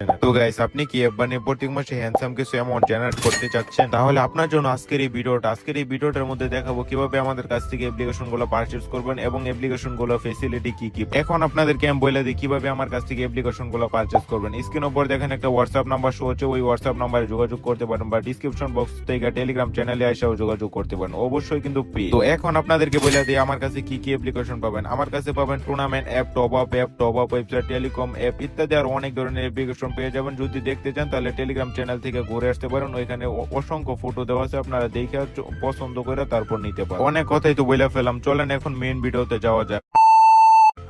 তো গাইস আপনি কি বানিয়ে প্রত্যেক মাসে হ্যান্ডসাম কিছু অ্যামাউন্ট জেনারেট করতে চাচ্ছেন? তাহলে আপনার জন্য আজকের এই ভিডিওটা, আজকের এই ভিডিওটার মধ্যে দেখাবো কীভাবে আমাদের কাছ থেকে অ্যাপ্লিকেশনগুলো পারচেজ করবেন এবং অ্যাপ্লিকেশনগুলো ফেসিলিটি কি কি। এখন আপনাদেরকে আমি বলে দিই কীভাবে আমার কাছ থেকে অ্যাপ্লিকেশনগুলো পারচেজ করবেন। স্ক্রিন উপর দেখেন একটা হোয়াটসঅ্যাপ নাম্বার শো হচ্ছে, ওই হোয়াটসঅ্যাপ নাম্বারে যোগাযোগ করতে পারেন বা ডিসক্রিপশন বক্স থেকে টেলিগ্রাম চ্যানেলে এসেও যোগাযোগ করতে পারেন। অবশ্যই কিন্তু পে তো এখন আপনাদেরকে বলে দিই আমার কাছে কি কি অ্যাপ্লিকেশন পাবেন। আমার কাছে পাবেন tournament app top up app top up website telecom app ইত্যাদি, আর অনেক ধরনের অ্যাপ্লিকেশন পেয়ে যাবেন। যদি দেখতে চান, তাহলে টেলিগ্রাম চ্যানেল থেকে ঘুরে আসতে পারেন। ওইখানে অসংখ্য ফটো দেওয়া আছে। আপনারা দেখে পছন্দ করে তারপর নিতে পারেন। অনেক কথাই তো বলে ফেলাম। চলেন এখন মেইন ভিডিওতে যাওয়া যাক।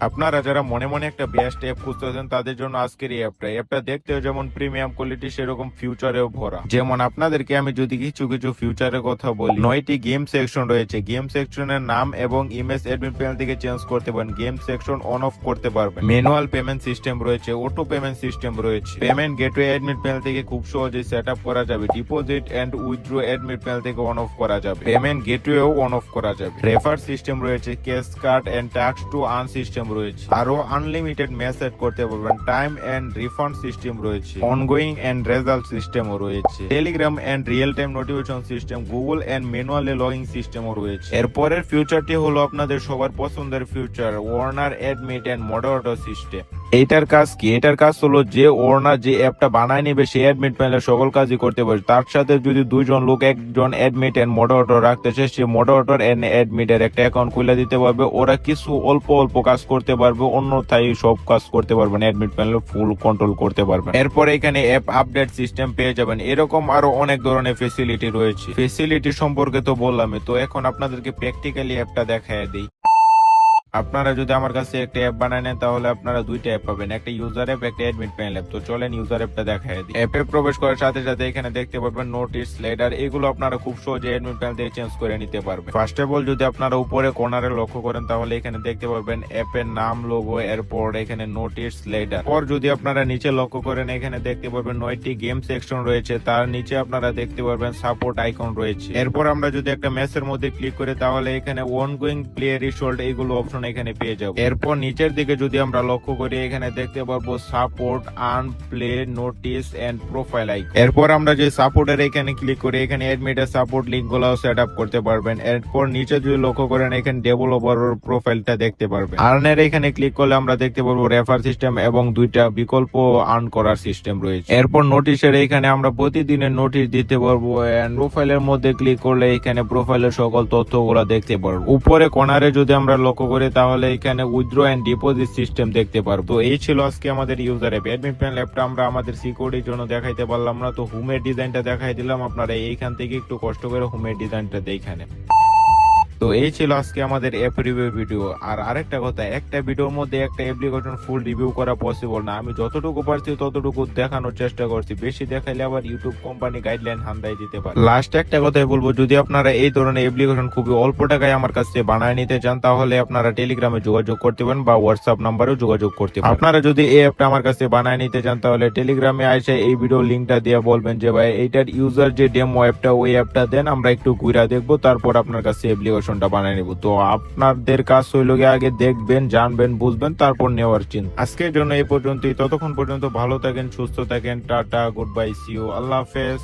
আপনারা যারা মনে মনে একটা বেস্ট অ্যাপ খুঁজতেছেন, তাদের জন্য আজকের এই অ্যাপটা। অ্যাপটা দেখতেও যেমন প্রিমিয়াম কোয়ালিটি সেরকম ফিউচারেও ভরা। যেমন আপনাদেরকে আমি যদি কিছু কিছু ফিউচারের কথা বলি, নয়টি গেম সেকশন রয়েছে। গেম সেকশনের নাম এবং ইমেজ অ্যাডমিন প্যানেল থেকে চেঞ্জ করতে পারেন। গেম সেকশন অন অফ করতে পারবেন। ম্যানুয়াল পেমেন্ট সিস্টেম রয়েছে অটো পেমেন্ট সিস্টেম রয়েছে। পেমেন্ট গেটওয়ে অ্যাডমিট প্যানেল থেকে খুব সহজে সেট আপ করা যাবে। Deposit and withdraw admin panel থেকে অন অফ করা যাবে। পেমেন্ট গেটওয়েও অন অফ করা যাবে। রেফার সিস্টেম রয়েছে ক্যাশ কার্ড অ্যান্ড ট্যাক্স টু আর্ন সিস্টেম রয়েছে। আরও আনলিমিটেড মেসেজ করতে পারবেন টাইম এন্ড রিফান্ড সিস্টেম রয়েছে। অনগোয়িং এন্ড রেজাল্ট সিস্টেমও রয়েছে। Telegram and real time notification system Google and manually login সিস্টেমও রয়েছে। এরপরের ফিউচারটি হলো আপনাদের সবার পছন্দের feature warner admin and moderator system এইটার কাজ কি? এটার কাজ হলো যে ওনার যে অ্যাপটা বানায় নেবে সে অ্যাডমিট প্যানেলে সকল কাজই করতে পারে তার সাথে যদি দুইজন লোক একজন অ্যাডমিট এন্ড মডারেটর রাখতে চায়, সে মডারেটর এন্ড অ্যাডমিটের একটা অ্যাকাউন্ট খুলে দিতে পারবে। ওরা কিছু অল্প অল্প কাজ করতে পারবে, অন্যথায় সব কাজ করতে পারবেন অ্যাডমিট প্যানেল ফুল কন্ট্রোল করতে পারবেন এরপরে এখানে অ্যাপ আপডেট সিস্টেম পেয়ে যাবেন। এরকম আরও অনেক ধরনের ফেসিলিটি রয়েছে। ফেসিলিটি সম্পর্কে তো বললামই, তো এখন আপনাদেরকে প্র্যাকটিক্যালি অ্যাপটা দেখায় দিই। আপনারা যদি আমার কাছে একটা অ্যাপ বানায় নেন, তাহলে আপনারা দুইটা অ্যাপ পাবেন। একটা ইউজার অ্যাপ একটা অ্যাডমিট প্যানেল অ্যাপ তো চলেন ইউজার অ্যাপটা দেখায় দিই। অ্যাপে প্রবেশ করার সাথে সাথে এখানে দেখতে পারবেন নোটিস লেটার এগুলো আপনারা খুব সহজে অ্যাডমিট প্যানেল থেকে চেঞ্জ করে নিতে পারবেন। ফার্স্ট অফ অল যদি আপনারা উপরে কর্নারে লক্ষ্য করেন, তাহলে এখানে দেখতে পারবেন অ্যাপের নাম লোগো এরপর এখানে নোটিস লেটার পর যদি আপনারা নিচে লক্ষ্য করেন, এখানে দেখতে পারবেন নয়টি গেম সেকশন রয়েছে। তার নিচে আপনারা দেখতে পারবেন সাপোর্ট আইকন রয়েছে। এরপর আমরা যদি একটা ম্যাচের মধ্যে ক্লিক করি, তাহলে এখানে ওয়ান গোয়িং প্লে রিসোল্ট এইগুলো অপশন এখানে পেয়ে যাব। এরপর নিচের দিকে যদি আমরা লক্ষ্য করি, এখানে দেখতে পারব support and play notice and profile icon এরপর আমরা যে সাপোর্টের এখানে ক্লিক করি, এখানে অ্যাডমিটের সাপোর্ট লিঙ্কগুলো সেট আপ করতে পারবেন। এরপর নিচে যদি লক্ষ্য করেন, এখানে ডেভেলপার প্রোফাইলটা দেখতে পারবেন। আর্নের এখানে ক্লিক করলে আমরা দেখতে পারব রেফার সিস্টেম এবং দুইটা বিকল্প আর্ন করার সিস্টেম রয়েছে। এরপর নোটিশের এখানে আমরা প্রতিদিনের নোটিশ দিতে পারব এন্ড প্রোফাইলের মধ্যে ক্লিক করলে এখানে প্রোফাইলের সকল তথ্যগুলো দেখতে পারব। উপরে কোনারে যদি আমরা লক্ষ্য করি তাহলে এখানে উইথড্র অ্যান্ড ডিপোজিট সিস্টেম দেখতে পারব। তো এই ছিল আজকে আমাদের ইউজার অ্যাপ অ্যাডমিন প্যানেল অ্যাপটা আমরা আমাদের সিকিউরিটির জন্য দেখাইতে পারলাম না। তো হোমের ডিজাইনটা দেখাই দিলাম। আপনারা এইখান থেকে একটু কষ্ট করে হোমের ডিজাইনটা দেখানে তো এই ছিল আজকে আমাদের অ্যাপ রিভিউ ভিডিও আর আরেকটা কথা, একটা ভিডিওর মধ্যে একটা অ্যাপ্লিকেশন ফুল রিভিউ করা পসিবল না। আমি যতটুকু পারছি ততটুকু দেখানোর চেষ্টা করছি। বেশি দেখাইলে আবার ইউটিউব কোম্পানি গাইডলাইন হান্দাই দিতে পারে। লাস্ট একটা কথাই বলব, যদি আপনারা এই ধরনের অ্যাপ্লিকেশন খুবই অল্প টাকায় আমার কাছে বানায় নিতে চান, তাহলে আপনারা টেলিগ্রামে যোগাযোগ করতে পারেন বা হোয়াটসঅ্যাপ নাম্বারেও যোগাযোগ করতে পারেন। আপনারা যদি এই অ্যাপটা আমার কাছে বানায় নিতে চান, তাহলে টেলিগ্রামে এসে এই ভিডিও লিঙ্কটা দিয়ে বলবেন যে, ভাই, এইটার ইউজার যে ডেমো অ্যাপটা ওই অ্যাপটা দেন, আমরা একটু ঘুরে দেখব, তারপর আপনার কাছে অ্যাপ্লিকেশনটা বানিয়ে নিব। তো আপনাদের কাজ হইল গিয়ে আগে দেখবেন, জানবেন, বুঝবেন, তারপর নেওয়ার চিন্তা। আজকের জন্য এই পর্যন্তই। ততক্ষণ পর্যন্ত ভালো থাকেন, সুস্থ থাকেন। Tata good bye see you আল্লাহ হাফেজ।